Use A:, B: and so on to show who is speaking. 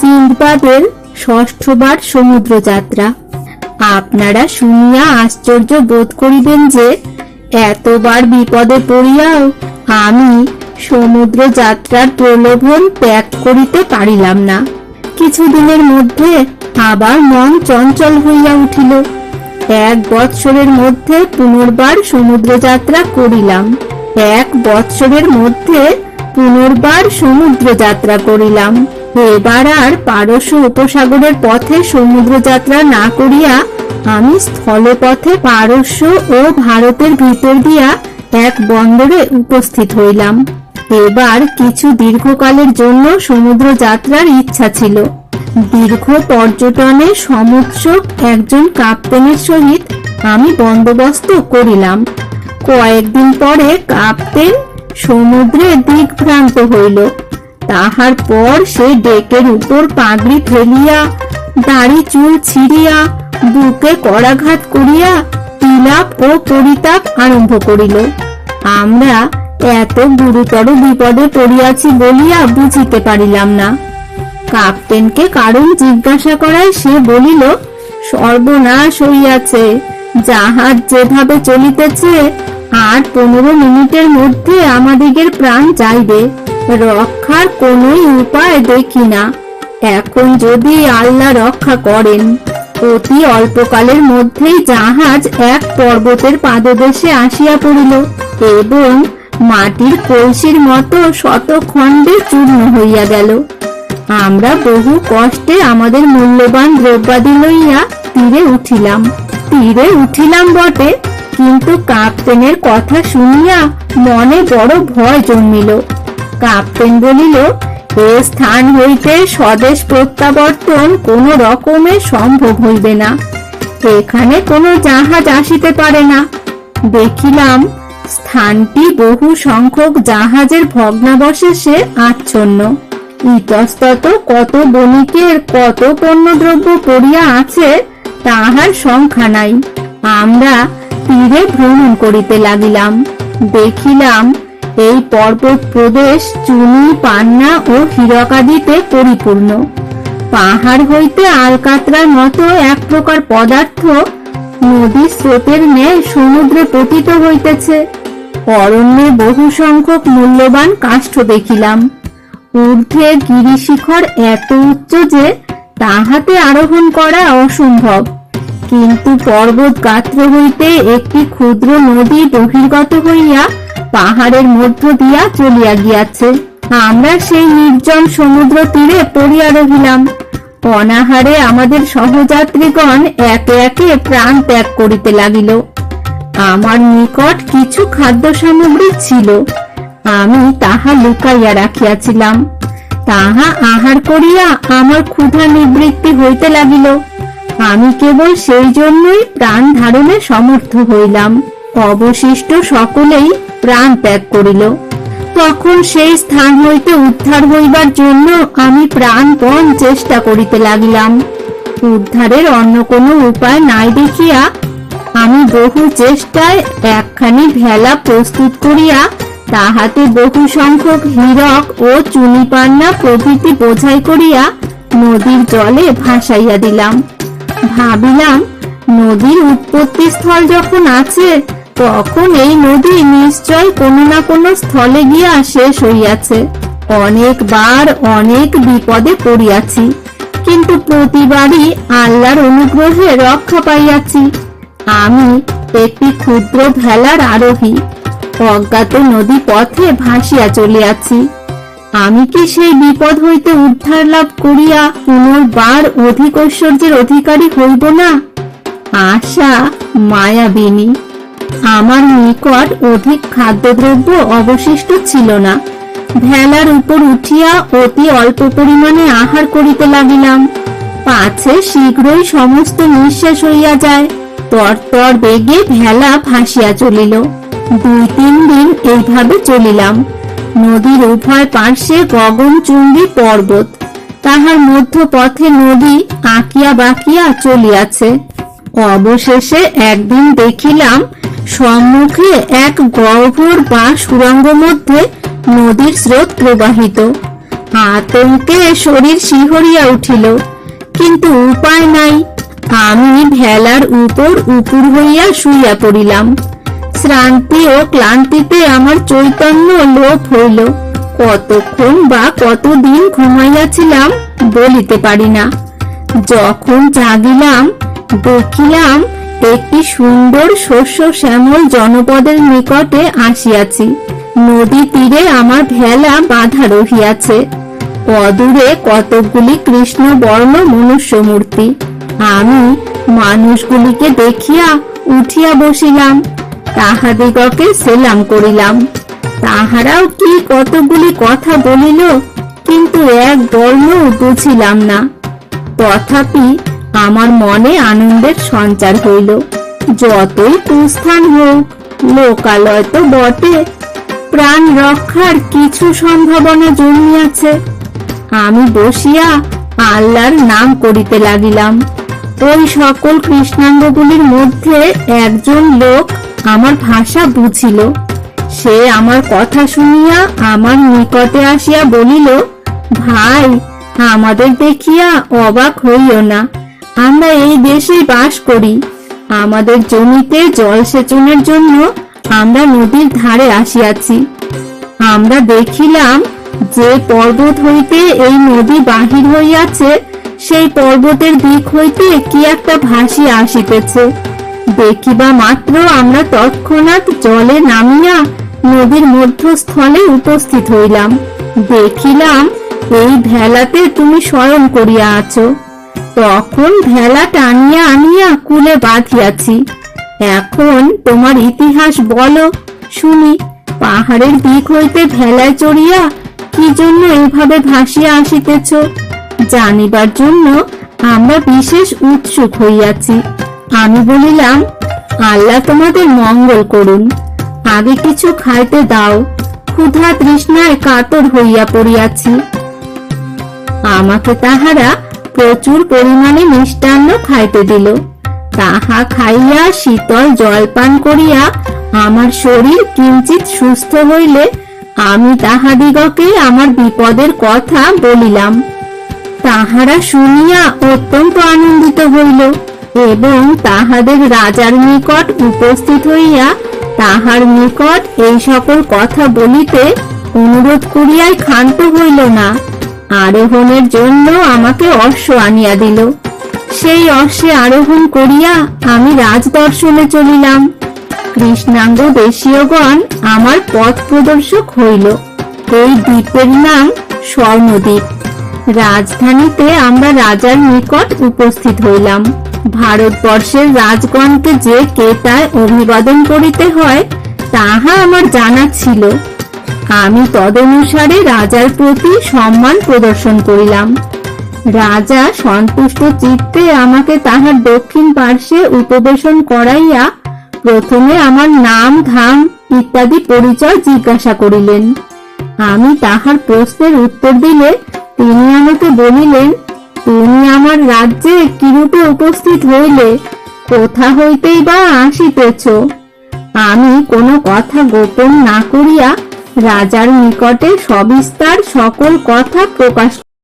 A: সিন্দবাদের ষষ্ঠবার সমুদ্র যাত্রা আপনারা শুনিয়া আশ্চর্য বোধ করিবেন যে, এতবার বিপদে পড়িয়াও আমি সমুদ্র যাত্রার প্রলোভন ত্যাগ করিতে পারিলাম না। কিছুদিনের মধ্যে আবার মন চঞ্চল হইয়া উঠিল। এক বৎসরের মধ্যে পুনর্বার সমুদ্র যাত্রা করিলাম। এক বৎসরের মধ্যে পুনর্বার সমুদ্র যাত্রা করিলাম। এবার আর পারস্য উপসাগরের পথে সমুদ্র যাত্রা না করিয়া আমি স্থলপথে পারস্য ও ভারতের ভিতর দিয়া এক বন্দরে উপস্থিত হইলাম। এবার কিছু দীর্ঘকালের জন্য সমুদ্র যাত্রার ইচ্ছা ছিল। দীর্ঘ পর্যটনে সমুৎসুক একজন কাপ্তেনের সহিত আমি বন্দোবস্ত করিলাম। কয়েকদিন পরে কাপ্তেন সমুদ্রে দিকভ্রান্ত হইল। তাহার পর সে ডেকের উপর পাগড়ি ফেলিয়া, দাড়ি চুল ছিঁড়িয়া, বুকে করাঘাত করিয়া বিলাপ ও পরিতাপ আরম্ভ করিল। আমরা এত গুরুতর বিপদে পড়িয়াছি বলিয়া বুঝিতে পারিলাম না। কাপ্তেনকে কারণ জিজ্ঞাসা করায় সে বলিল, সর্বনাশ হইয়াছে, জাহাজ যেভাবে চলিতেছে, আর পনেরো মিনিটের মধ্যে আমাদিগের প্রাণ যাইবে। রক্ষার কোনোই উপায় দেখি না। এখন যদি আল্লাহ রক্ষা করেন, অতি অল্পকালের মধ্যেই জাহাজ এক পর্বতের পাদদেশে আসিয়া পড়িল এবং মাটির কলসির মতো শত খণ্ডে চূর্ণ হইয়া গেল। আমরা বহু কষ্টে আমাদের মূল্যবান দ্রব্যাদি লইয়া তীরে উঠিলাম। তীরে উঠিলাম বটে, কিন্তু কাপ্তেনের কথা শুনিয়া মনে বড় ভয় জন্মিল। কাপ্তেন বলিল, এ স্থান হইতে স্বদেশ প্রত্যাবর্তন কোন রকমে সম্ভব হইবে না। এখানে কোনো জাহাজ আসিতে পারে না। দেখিলাম স্থানটি বহু সংখ্যক জাহাজের ভগ্নাবশেষে আচ্ছন্ন। ইতস্তত কত বণিকের কত পণ্যদ্রব্য পড়িয়া আছে তাহার সংখ্যা নাই। আমরা তীরে ভ্রমণ করিতে লাগিলাম। দেখিলাম এই পর্বত প্রদেশ চুনি, পান্না ও হীরকাদিতে পরিপূর্ণ। পাহাড় হইতে আলকাতরার মতো এক প্রকার পদার্থ নদীর স্রোতের ন্যায় সমুদ্রে পতিত হইতেছে। অরণ্যে বহু সংখ্যক মূল্যবান কাষ্ঠ দেখিলাম। ঊর্ধ্বে গিরিশিখর এত উচ্চ যে তাহাতে আরোহণ করা অসম্ভব। কিন্তু পর্বত গাত্র হইতে একটি ক্ষুদ্র নদী বহির্গত হইয়া পাহাড়ের মধ্য দিয়া চলিয়া গিয়াছে। আমরা সেই নির্জন সমুদ্র তীরে পড়িয়া রহিলাম। অনাহারে আমাদের সহযাত্রীগণ একে একে প্রাণ ত্যাগ করিতে লাগিল। আমার নিকট কিছু খাদ্য সামগ্রী ছিল। আমি তাহা লুকাইয়া রাখিয়াছিলাম। তাহা আহার করিয়া আমার ক্ষুধা নিবৃত্তি হইতে লাগিল। আমি কেবল সেই জন্যই প্রাণ ধারণে সমর্থ হইলাম। অবশিষ্ট সকলেই প্রাণ ত্যাগ করিল। তখন সেই স্থান হইতে উদ্ধার হইবার জন্য আমি প্রাণপণ চেষ্টা করিতে লাগিলাম। উদ্ধারের অন্য কোনো উপায় নাই দেখিয়া আমি বহু চেষ্টায় একখানি ভেলা প্রস্তুত করিয়া তাহাতে বহু সংখ্যক হীরক ও চুনিপান্না প্রভৃতি বোঝাই করিয়া নদীর জলে ভাসাইয়া দিলাম। ভাবিলাম, নদীর উৎপত্তি স্থল যখন আছে তখন এই নদী নিশ্চয় কোনো না কোনো স্থলে গিয়া শেষ হইয়াছে। অনেকবার অনেক বিপদে পড়িয়াছি, কিন্তু প্রতিবারই আল্লাহর অনুগ্রহে রক্ষা পাইয়াছি। আমি একটি ক্ষুদ্র ভেলার আরোহী, অজ্ঞাত নদী পথে ভাসিয়া চলিয়াছি। আমি কি সেই বিপদ হইতে উদ্ধার লাভ করিয়া পুনর্বার অধিক ঐশ্বর্যের অধিকারী হইব না? আশা মায়াবিনী। আমার নিকট অধিক খাদ্যদ্রব্য অবশিষ্ট ছিল না। ভেলার উপর উঠিয়া অতি অল্প পরিমাণে আহার করিতে লাগিলাম। পাছে শীঘ্রই সমস্ত নিঃশেষ হইয়া যায়। তরতর বেগে ভেলা ভাসিয়া চলিল। দুই তিন দিন এইভাবে চলিলাম। নদীর উভয় পার্শ্বে গগনচুম্বী পর্বত। তাহার মধ্য পথে নদী আঁকিয়া বাঁকিয়া চলিয়াছে। অবশেষে একদিন দেখিলাম সম্মুখে এক গহ্বর বা সুরঙ্গ মধ্যে নদীর স্রোত প্রবাহিত। আতঙ্কে শরীর শিহরিয়া উঠিল, কিন্তু উপায় নাই। আমি ভেলার উপর উপুর হইয়া শুইয়া পড়িলাম। শ্রান্তি ও ক্লান্তিতে আমার চৈতন্য লোপ হইল। কতক্ষণ বা কতদিন ঘুমাইয়াছিলাম বলিতে পারি না। যখন জাগিলাম দেখিলাম একটি সুন্দর শস্য শ্যামল জনপদের নিকটে আসিয়াছি। নদী তীরে আমার ভেলা বাঁধা রহিয়াছে। অদূরে কতকগুলি কৃষ্ণ বর্ণ মনুষ্য মূর্তি আমি মানুষগুলিকে দেখিয়া উঠিয়া বসিলাম, তাহাদিগকে সেলাম করিলাম। তাহারাও কি কতগুলি কথা বলিল, কিন্তু এক বর্ণ বুঝিলাম না। তথাপি আমার মনে আনন্দের সঞ্চার হইল। যতই কুস্থান হোক, লোকালয় তো বটে। প্রাণ রক্ষার কিছু সম্ভাবনা জন্মিয়াছে। আমি বসিয়া আল্লাহর নাম করিতে লাগিলাম। ওই সকল কৃষ্ণাঙ্গগুলির মধ্যে একজন লোক আমার ভাষা বুঝিল। সে আমার কথা শুনিয়া আমার নিকটে আসিয়া বলিল, ভাই, আমাদের দেখিয়া অবাক হইও না। আমরা এই দেশে বাস করি। আমাদের জমিতে জলসেচনের জন্য আমরা নদীর ধারে আসিয়াছি। আমরা দেখিলাম যে পর্বত হইতে এই নদী বাহির হইয়াছে, সেই পর্বতের দিক হইতে কি একটা ভাসিয়া আসিতেছে। দেখিবা মাত্র আমরা তৎক্ষণাৎ জলে নামিয়া নদীর মধ্যস্থলে উপস্থিত হইলাম। দেখিলাম এই ভেলাতে তুমি স্বয়ং করিয়া আছো। তখন ভেলা টানিয়া আনিয়া কুলে বাঁধিয়াছি। এখন তোমার ইতিহাস বলো। শুনি, পাহাড়ের দিক হইতে ভেলায় চড়িয়া কি জন্য এভাবে ভাসিয়া আসিতেছ? জানিবার জন্য আমরা বিশেষ উৎসুক হইয়াছি। আমি বলিলাম, আল্লাহ তোমাদের মঙ্গল করুন। আগে কিছু খাইতে দাও। ক্ষুধা তৃষ্ণায় কাতর হইয়া পড়িয়াছি। আমাকে তাহারা প্রচুর পরিমাণে মিষ্টান্ন খাইতে দিল। তাহা খাইয়া শীতল জলপান করিয়া আমার শরীর কিঞ্চিত সুস্থ হইলে আমি তাহাদিগকে আমার বিপদের কথা বলিলাম। তাহারা শুনিয়া অত্যন্ত আনন্দিত হইল এবং তাহাদের রাজার নিকট উপস্থিত হইয়া তাহার নিকট এই সকল কথা বলিতে অনুরোধ করিয়াই ক্ষান্ত হইল না। আরোহণের জন্য আমাকে অশ্ব আনিয়া দিল। সেই অশ্বে আরোহণ করিয়া আমি রাজদর্শনে চলিলাম। কৃষ্ণাঙ্গ দেশীয়গণ আমার পথ প্রদর্শক হইল। এই দ্বীপের নাম স্বর্ণদ্বীপ। রাজধানীতে আমরা রাজার নিকট উপস্থিত হইলাম। ভারতবর্ষের রাজগণকে যে কেতায় অভিবাদন করিতে হয়, তাহা আমার জানা ছিল। আমি তদনুসারে রাজার প্রতি সম্মান প্রদর্শন করিলাম। রাজা সন্তুষ্ট চিত্তে আমাকে তাহার দক্ষিণ পার্শ্বে উপবেশন করাইয়া প্রথমে আমার নাম, ধাম ইত্যাদি পরিচয় জিজ্ঞাসা করিলেন। আমি তাহার প্রশ্নের উত্তর দিলে তিনি আমাকে বলিলেন, তুমি আমার রাজ্যে কিরূপে উপস্থিত হইলে, কোথা হইতেই বা আসিতেছ? আমি কোনো কথা গোপন না করিয়া রাজার নিকটে সবিস্তার সকল কথা প্রকাশ